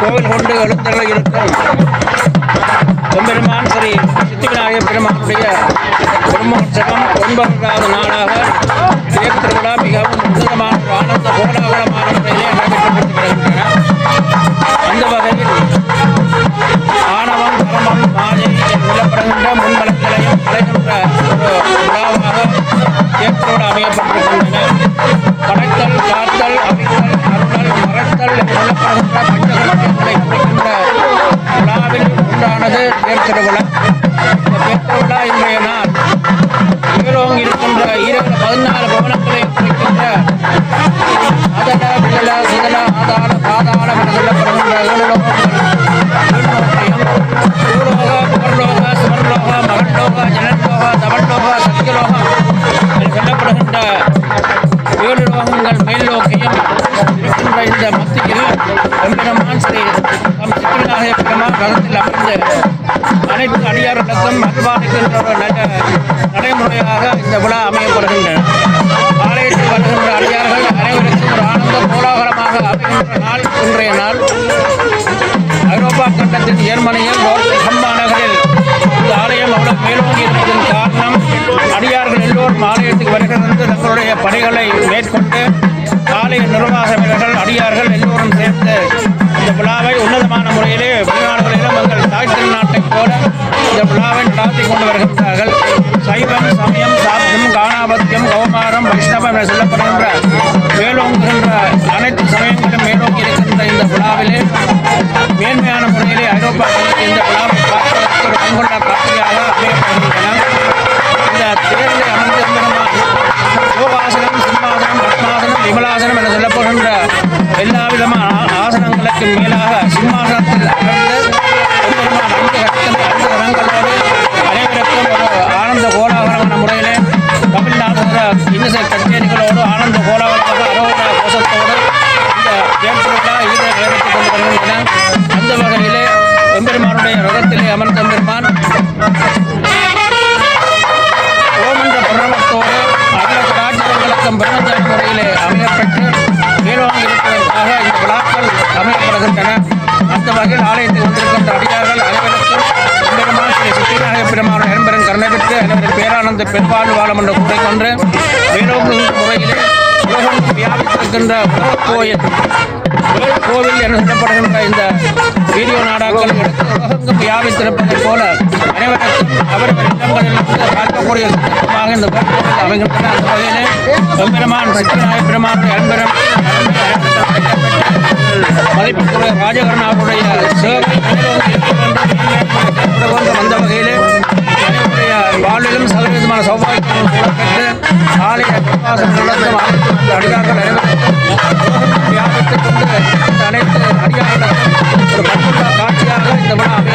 கோவில் கொண்டு எழுத்தர்கள் இருக்கும். பெருமான் ஸ்ரீ சித்திவிநாயகர் பெருமானுடைய பிரம்மோற்சவம் ஒன்பதாவது நாளாக தேர் திருவிழா மிகவும் உன்னதமான ஆனந்த கோலாகலமான முறையிலே நடைபெற்று வருகின்றன. அந்த வகையில் ஆணவம் தர்மம் மாயை நிலப்படுகின்ற முன்வளங்களையும் கலைகின்ற ஒரு விழாவாக தேர்தலோடு அமையப்பட்டிருக்கின்றன. படைத்தல் காத்தல் அமைத்தல் அருளல் மறைத்தல் நிலப்படுகின்ற திருவிழா இந்த தேர் திருவிழா இன்றைய நாள் ஈரோங் இருக்கின்ற ஈரோட பதினாலு பவனங்களை குறிக்கின்ற அதல விழல சுதல ஆதார பாதாள என சொல்லப்படுகின்ற ஏழுலோகங்கள் புகர்லோக சுவர்லோக மகன்லோக ஜனலோக சத்தியலோகம் சொல்லப்படுகின்ற ஏழு லோகங்கள் இருக்கின்ற இந்த மத்தியில் எம்பெருமான் ஸ்ரீ நம் சித்திரநாயக பெருமான் ரதத்தில் அமர்ந்து அனைத்து அடியார்களுக்கும் அன்பாடுகின்ற நடைமுறையாக இந்த விழா அமையப்படுகின்றன ஆலயத்தில் வருகின்ற அடியார்கள் அனைவருக்கும் ஒரு ஆனந்த கோலாகலமாக அமைகின்ற நாள் இன்றைய நாள். ஐரோப்பா கண்டத்தின் ஜெர்மனியில் ஹம்பா நகரில் இந்த ஆலயம் அவ்வளவு மேலோங்கி இருப்பதன் காரணம் அடியார்கள் எல்லோரும் ஆலயத்துக்கு வருகிறது தங்களுடைய பணிகளை மேற்கொண்டு ஆலய நிர்வாக வீரர்கள் அடியார்கள் எல்லோரும் சேர்ந்து இந்த விழாவை உன்னதமான முறையிலே கொண்டு வருகின்றார்கள் சைவம் சமயம் சாத்தியம் காணாபத்தியம் கௌமாரம் வைஷ்ணவம் என சொல்லப்படுகின்ற மேலோங்குகின்ற அனைத்து சமயங்களும் மேலோங்கி இருக்கின்ற இந்த விழாவிலே மேன்மையான ஈடு நடைபெற்றுக் கொண்டு வருகின்றன அந்த வகையிலே எம்பெருமானுடைய ரகத்திலே அமர்ந்த எம்பெருமான் ஓமன்ற பிரணவத்தோடு அகில கலாச்சாரங்களுக்கும் பிரம்மச்சாரி முறையிலே அமையப்பட்டு இந்த விழாக்கள் அமையப்படுகின்றன அந்த வகையில் ஆலயத்தில் வந்திருக்கின்ற அடியார்கள் அனைவருக்கும் எம்பெருமான் ஸ்ரீ சித்திநாயக பெருமான கருணை பெற்று அனைவரும் பேரானந்த வாழம் என்று கூறிக்கொண்டு முறையிலே உலகம் வியாபித்திருக்கின்ற உலகக் கோயில். கோவில் என இந்த வீடியோ நாடாக்கள் எடுத்து வியாபித்திருப்பதைப் போல அனைவருக்கும் அவரவர் பார்க்கக்கூடிய இந்த கோவில் அமைகின்றன. அந்த வகையிலே மதிப்புக்குரிய ராஜகரன் சேவை அடியாக வியாபித்துக் கொண்டு அனைத்து அடியார்கள் காட்சியாக இந்த விழா